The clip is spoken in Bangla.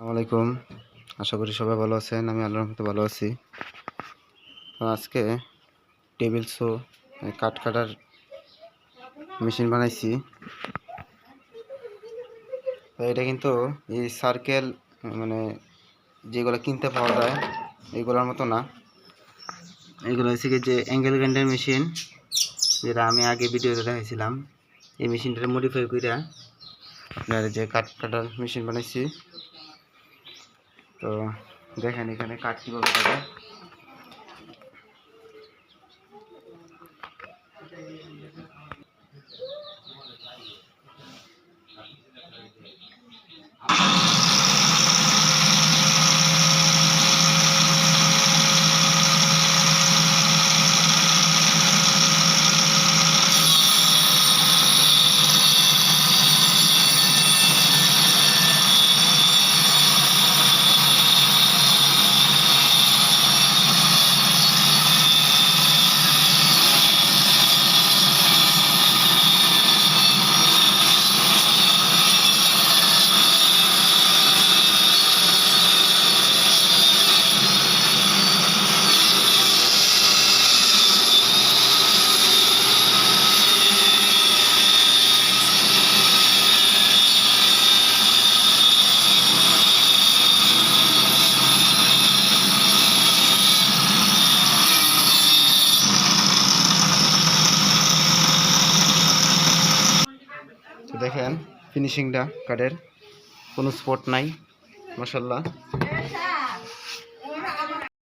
আলাইকুম। আশা করি সবাই ভালো আছেন, আমি আল্লাহর রহমতে ভালো আছি। আজকে টেবিল শো কাঠ কাটার মেশিন বানাইছি। তো এটা কিন্তু এই সার্কেল মানে যেগুলো কিনতে পাওয়া যায়, এগুলোর মতো না। এগুলো হচ্ছে কি যে অ্যাঙ্গেল গ্রাইন্ডার মেশিন, যেটা আমি আগে ভিডিওতে দেখাইছিলাম। এই মেশিনটা মডিফাই করে যে কাঠ কাটার মেশিন বানাইছি তো দেখেন এখানে কাঠ কীভাবে কাটে দেখেন ফিনিশিংটা কাঠের কোনো স্পট নাই মাসাল্লাহ